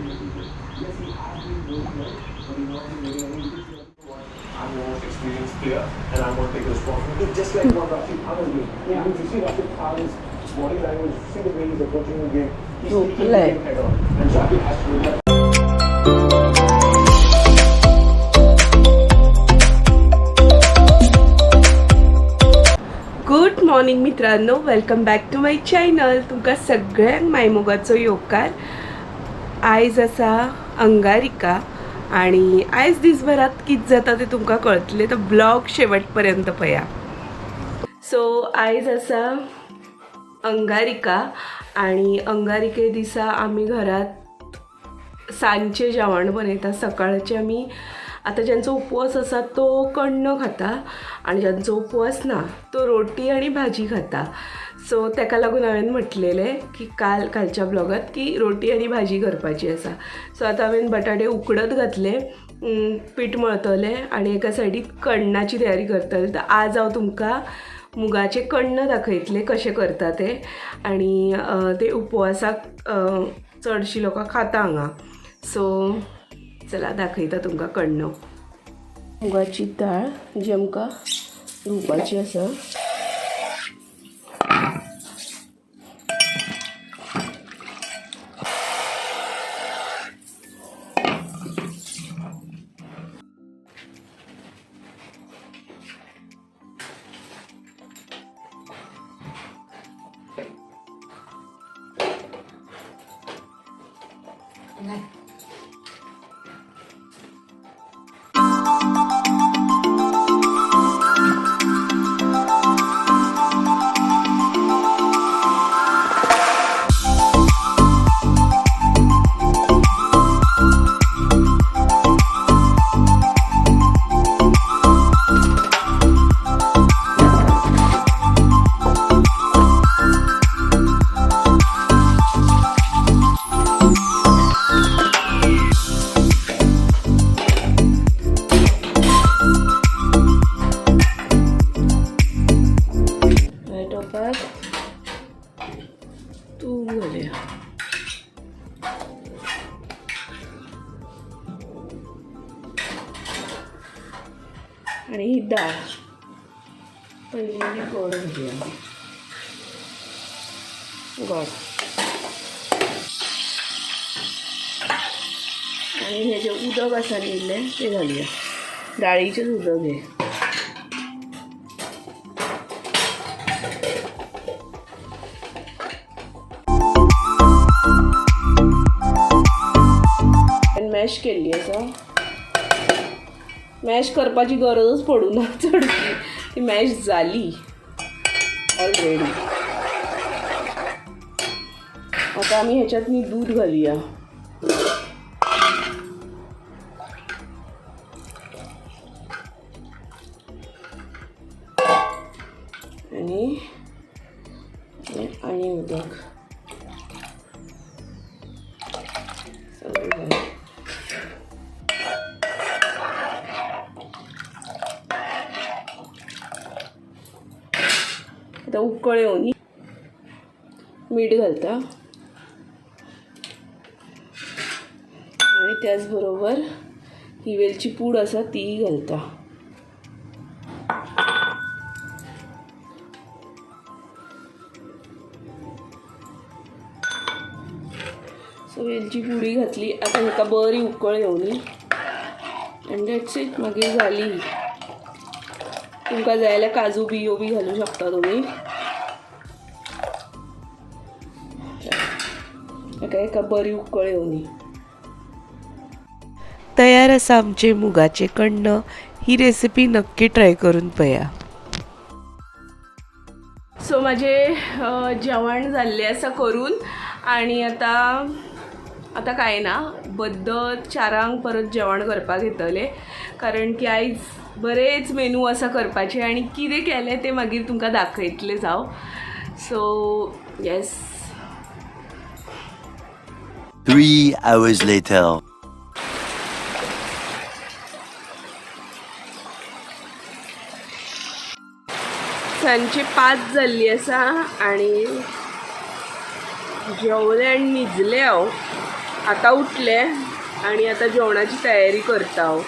I'm the most experienced player and I'm going to take responsibility just like what Rashid Khan is doing. Yeah. If you see Rashid Khan's body language, see the way he's approaching the game, he's taking the game head on. And Shakib has to do that. Good morning मित्रांनो welcome back to my channel तुमका सगळ्यांक मायमोगाचो योगकार आयज आसा अंगारिका आणि आयज दिसभरात कित जाता ते तुमकां कळतलें तो ब्लॉग शेवट पर्यंत पळया सो आयज आसा अंगारिका आणि अंगारिके दिसा आमी घरात सांजचे जेवण बनयता. सकाळचे आमी आतां ज्यांचो उपवास आसा तो कण्ण खाता आनी ज्यांचो उपवास ना तो रोटी आनी भाजी खाता. सो ताका लागून हांवें म्हटलेलें की काल कालच्या ब्लॉगात की रोटी आनी भाजी करपाची आसा सो आतां हांवें बटाटे उकडत घातले पीठ मळतलें आनी एका सायडीक कण्णाची तयारी करतलें तर आज हांव तुमकां मुगाचे कण्ण दाखयतलें कशें करता ते. आनी ते उपवासाक चडशीं लोकां खाता हांगा. सो चला दाखयता तुमकां कण्ण. मुगाची दाळ जी आमकां धुवपाची आसा आणि ही डाळ. पहिली गोड घालूया गोड. आणि हे जे उदक आसा दिले ते घालूया. डाळीचेच उदक हे मॅश केल्ली आसा मॅश करपाची गरजच पडूं ना. चड ती मॅश जाली ऑलरेडी आता आमी ह्याच्यात न्ही दूध घालूया. मिरची पूड आसा ती घालता. सो वेलची पुडी घातली. आता हेका बरी उकळ येवनी. आनी दॅट्स इट मागीर जाली तुमकां जाय जाल्यार काजू बियो बी घालूं शकता तुमी हेका एका बरी उकळ येवनी. तयार आसा आमचे मुगाचे कण्ण. ही रेसिपी नक्की ट्राय करून पळया सो माझे अ, जेवण जाल्लें आसा करून. आनी आतां आतां कांय ना बद्द चारांक परत जेवण करपाक येतलें कारण की आयज बरेच मेनू आसा करपाचे आनी कितें केलें तें मागीर तुमकां दाखयतलें जावं. So yes Three hours later. सांची पांच जाल्ली आसा आनी जेवलें आनी न्हिजलें हांव आता उठले आणि आता जेवणाची तयारी करता हांव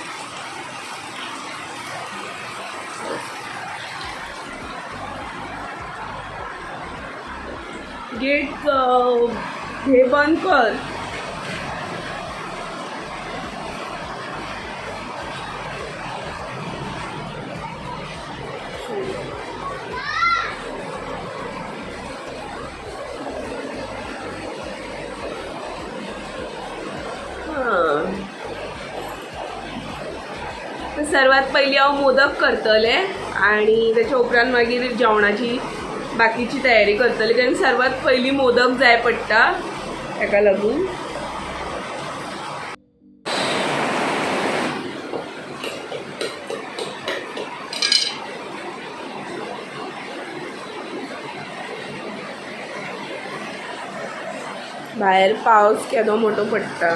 गेट हे बंद कर हां. तर सर्वात पहिली हांव मोदक करतले आणि त्याच्या उपरांत मागीर जेवणाची बाकीची तयारी करतली. कारण सर्वात पहिली मोदक जाय पडटा ताका लागून. भायर पावस केदो मोठो पडटा.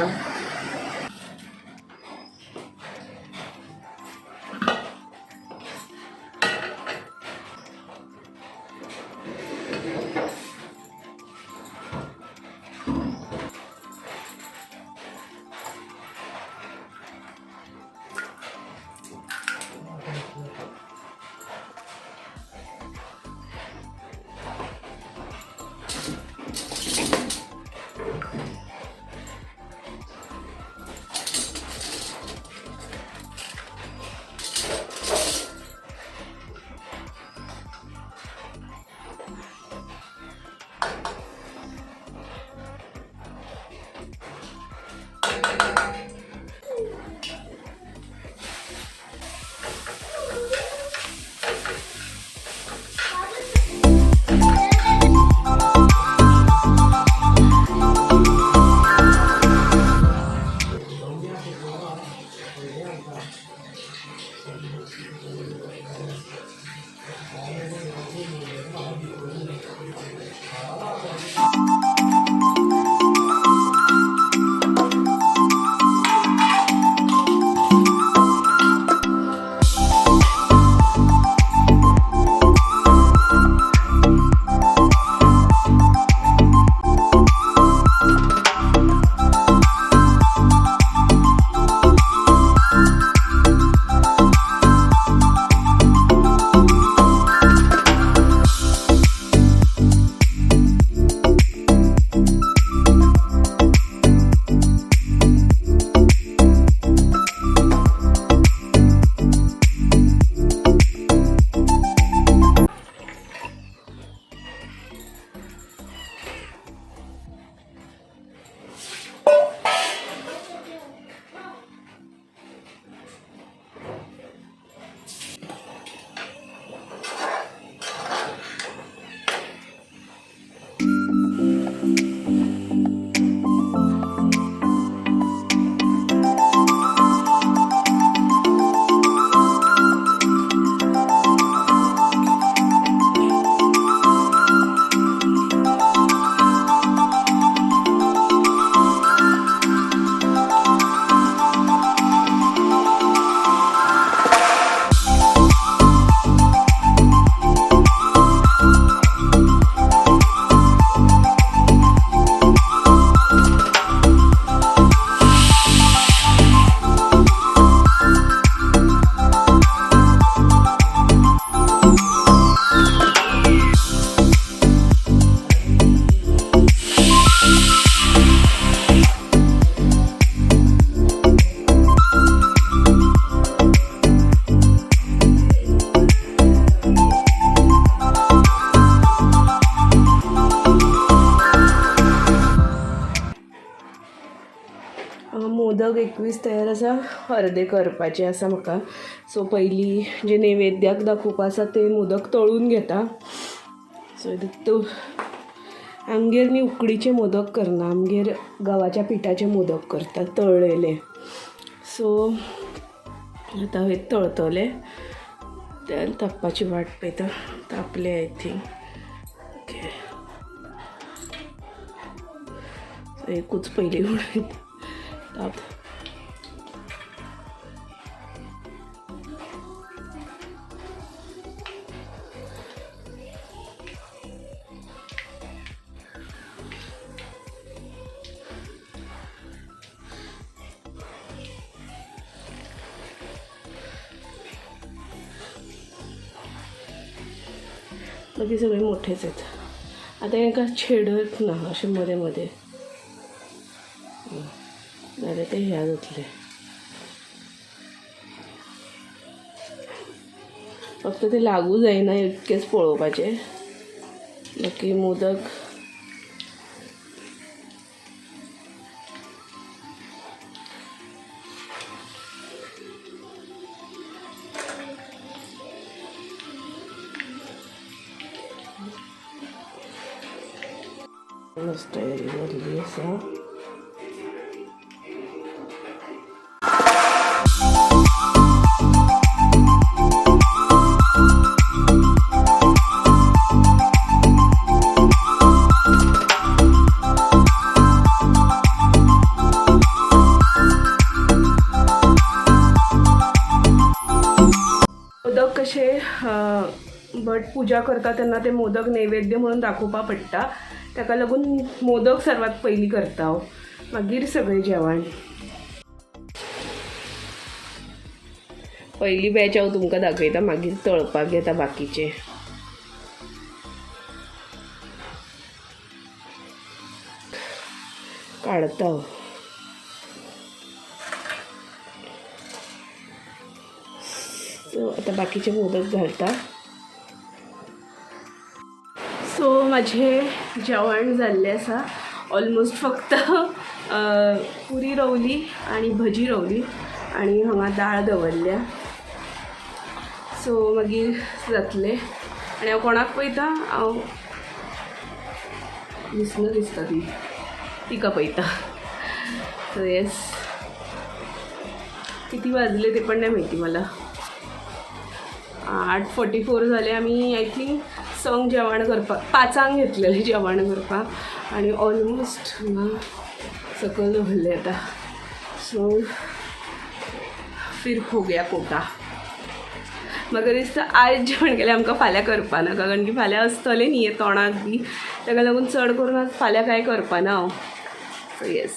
मोदक एकवीस तयार आसा अर्दे करपाचे आसा म्हाका. सो पयलीं जे नैवेद्याक दाखोवपा आसा ते मोदक तळून घेता. सो तो आमगेर न्ही उकडीचे मोदक करना आमगेर गव्हाच्या पिठाचे मोदक करता तळलेले. सो आतां हे तळतले. त्या तापपाची वाट पळयता तापले आय थिंक ओके एकूच पहिली उडयता शकतात बाकी सगळे मोठेच आहेत. आता यांना छेडत ना असे मध्ये मध्ये. ते ह्या घातले फक्त ते लागू जाईना इतकेच पळोवपाचे नक्की मोदक. मस्त तयारी झालेली असा अं, बट पूजा करता तेन्ना ते मोदक नैवेद्य म्हणून दाखोवपा पडटा ताका लागून मोदक सर्वात पयलीं करता हांव मागीर सगळें जेवण. पहिली बॅच हांव तुमकां दाखयता मागीर तळपाक येता बाकीचे. काडता हो. आता बाकीचे मोदक घालता. सो माझे जेवण जाल्लें आसा ऑलमोस्ट फक्त पुरी रवली आनी भजी रवली आनी हांगा दाळ दवरल्या. सो मागीर जातलें. आनी हांव कोणाक पळयता हांव दिसना दिसता ती. तिका पळयता सो येस किती वाजले ते पण नाही माहिती मला. आठ फोर्टी फोर झाले आमी आय थिंक संक जेवण करपाक पांचांक घेतलेलें जेवण करपाक आनी ऑलमोस्ट हांगा सकयल दवरलें येता सो फिर खोग्या गया कोटा म्हाका दिसता आयज जेवण केलें आमकां फाल्यां करपा नाका कारण की फाल्यां आसतलें न्ही हें तोंडाक बी. ताका लागून चड करून फाल्यां कांय करपाना हांव सो येस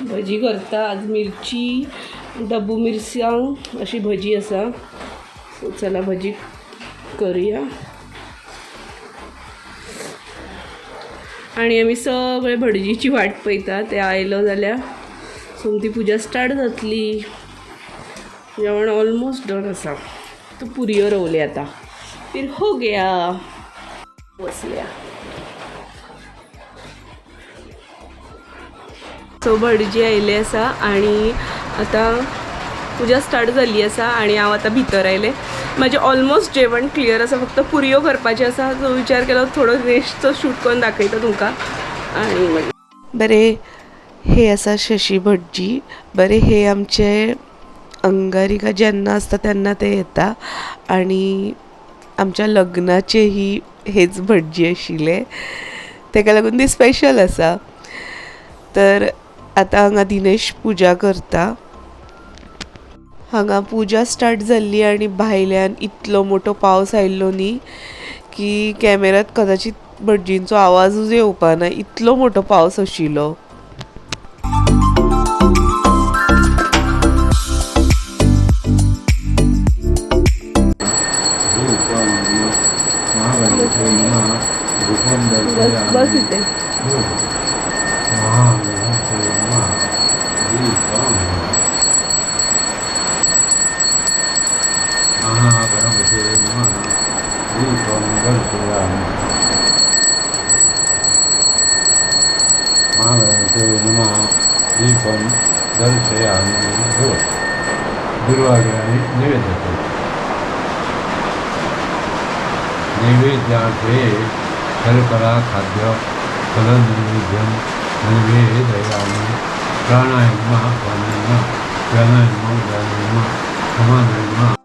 भजी करता. आज मिरची डब्बू मिरसांग अशी भजी आसा सो चला भजी करुया. आनी आमी सगळे भटजीची वाट पळयता ते आयलो जाल्यार सोमती पुजा स्टार्ट जातली जेवण ऑलमोस्ट डन आसा तू पुरयो रवले आतां. फिर हो गया. बसल्या. सो भटजी आयले आसा आनी आतां पुजा स्टार्ट जाल्ली आसा आनी हांव आतां भितर आयलें. म्हाजें ऑलमोस्ट जेवण क्लियर आसा फक्त पुरयो करपाच्यो आसा सो विचार केलो थोडो रेस्टचो शूट करून दाखयता तुमकां. आनी बरें बरे हे आसा शशी भटजी. बरे हे आमचे अंगारिका जेन्ना आसता तेन्ना ते येता. आनी आमच्या लग्नाचे ही हेच भटजी आशिल्ले ताका लागून ती स्पेशल आसा तर आतां हांगा दिनेश पुजा करता. हांगा पुजा स्टार्ट जाल्ली आनी भायल्यान इतलो मोठो पावस आयिल्लो न्ही की कॅमेरात कदाचित भटजींचो आवाजूच येवपा ना इतलो मोठो पावस आशिल्लो द्वे शर्करा खाद्य फलनैवेद्यम नैवेदयामि। प्राणायामः प्राणायामः प्राणायामो व्यायामः समानायामः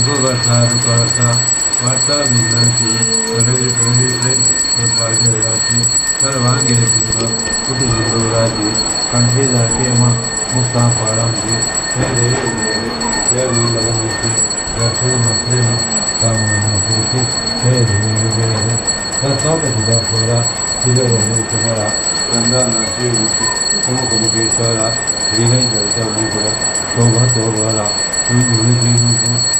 उपवर्षा वार्ता विनंती सगळे गणिते वाजवायची सर्वांगे तुझं कुटुंबाची कंठे जाते मग मुक्ता पाळांची हे देव जय मंगलमूर्ती दर्शन म्हटले कामनापूर्ती जय जय फोरा तुम्हाला गंगानाची होती कुमुकुमुकेश्वरा श्रीगंजयचा मुकुड शोभा शोभरा म्हणून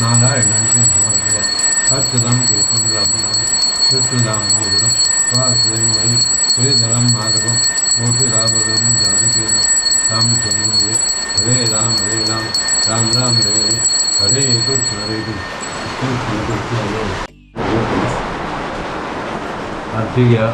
नारायणांचे समर्पया सत्यदम केशव ब्राह्मण कृष्णदाम मोदर वासुदेवरी श्रीधरम माधवम गोपीरावरम जानकीन रामचंद्र हरे राम हरे राम राम राम हरे हरे हरे कृष्ण हरे कृष्ण कृष्ण कृष्ण हरे आरती घ्या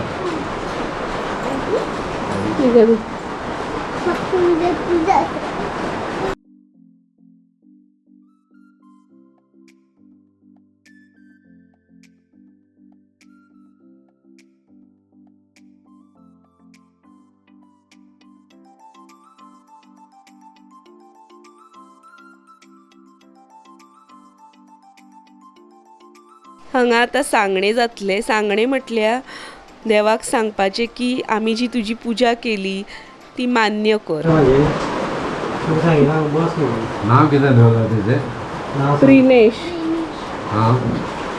हांगा आतां सांगणे जातले. सांगणे म्हटल्या देवाक सांगपाचें की आमी जी तुजी पुजा केली ती मान्य कर. नाव कितें दवरला तेजें प्रिनेश. हां?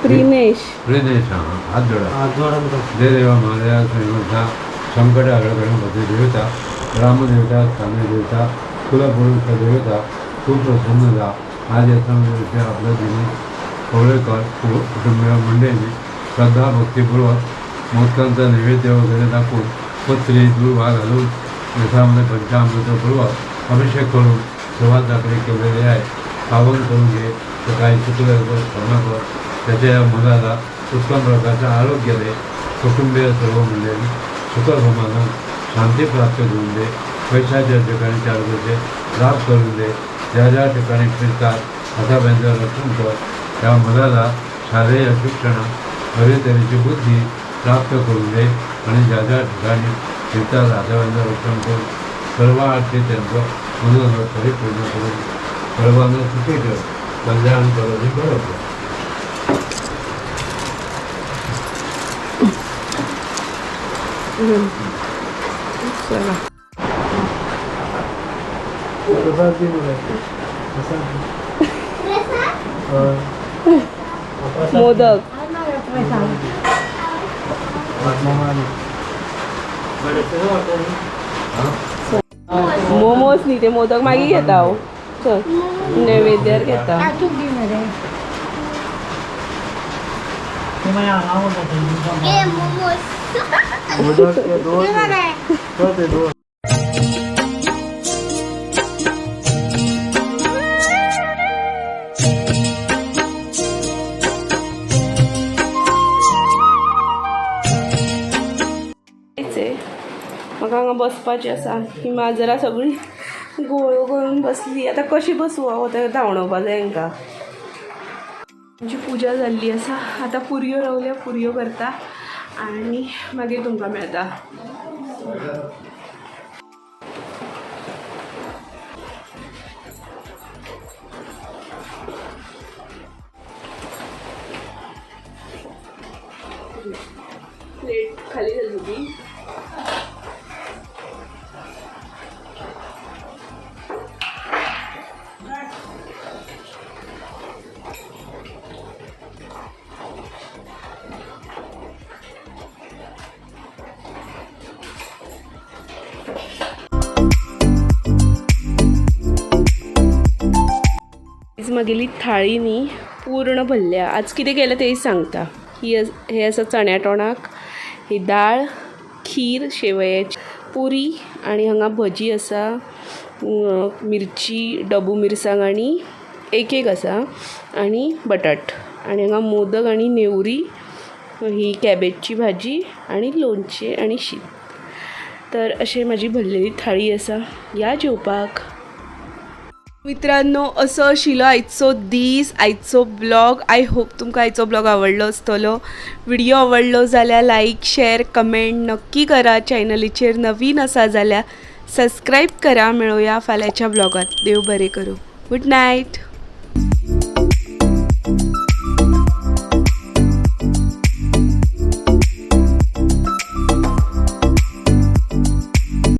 प्रिनेश. प्रिनेश हां हात जोडा. जय देवा श्रीमंता देवता. रामदेवता देवता कुलपुरुष देवता. खूप प्रसन्न जा. आज याचा आपल्या दिनी. कवळेकर कुटुंबीय मंडळींनी श्रद्धा भक्तीपूर्वक मोदकांचा नैवेद्य वगैरे दाखवून पत्री दुर्वा घालून याच्यामध्ये पंचामृतपूर्वक अभिषेक करून सुरुवात दाखले केलेले आहे. पावन करून घे तर काही कर. त्याच्या मुलाला उत्तम प्रकारचं आरोग्य दे कुटुंबीय सर्व मंडळी सुखसमाधान शांती प्राप्त करून दे. पैशाच्या ठिकाणी चार पैसे लाभ करून दे. ज्या ज्या ठिकाणी फिरतात असा रक्षण कर. त्या मुलाला शालेय शिक्षणात बरेतरीची बुद्धी प्राप्त करून दे आणि ज्या ज्या ठिकाणी अशा त्यांचं रक्षण करून सर्व अर्थी त्यांचं मनोरथ परिपूर्ण करून सर्वांना सुखी ठेव कल्याण करून बरोबर चला मोदक? मोमोज न्ही ते मोदक मागीर घेता हांव चल नैवेद्यार घेता. मोदक बसपाची आसा ही माजरां सगळीं गोळ्यो करून बसली. आतां कशी बसू? हांव आतां जाय हांकां आमची पुजा जाल्ली आसा आतां पुरयो रावल्या पुरयो करता. आनी मागीर तुमकां मेळटा प्लेट खाली झाली होती. मागेली थाळी न्ही पूर्ण भरल्या. आज कितें केलें तेंय सांगता. ही हे आसा चण्या तोणाक ही दाळ खीर शेवयाची पुरी आणि हांगा भजी आसा मिरची डबू मिरसांग आणि एक एक आसा आणि बटाट. आणि हांगा मोदक आणि नेवरी ही कॅबेजची भाजी आणि लोणचें आणि शीत. तर अशें माझी भरलेली थाळी आसा या जेवपाक मित्रांनो असो आशिल्लो आयचो दीस आयचो ब्लॉग. आय होप तुमकां आयचो ब्लॉग आवडलो आसतलो व्हिडिओ आवडलो जाल्यार लायक शेअर कमेंट नक्की करा. चॅनलीचेर नवीन आसा जाल्यार सबस्क्राईब करा. मेळुया फाल्यांच्या ब्लॉगात. देव बरें करूं. Good night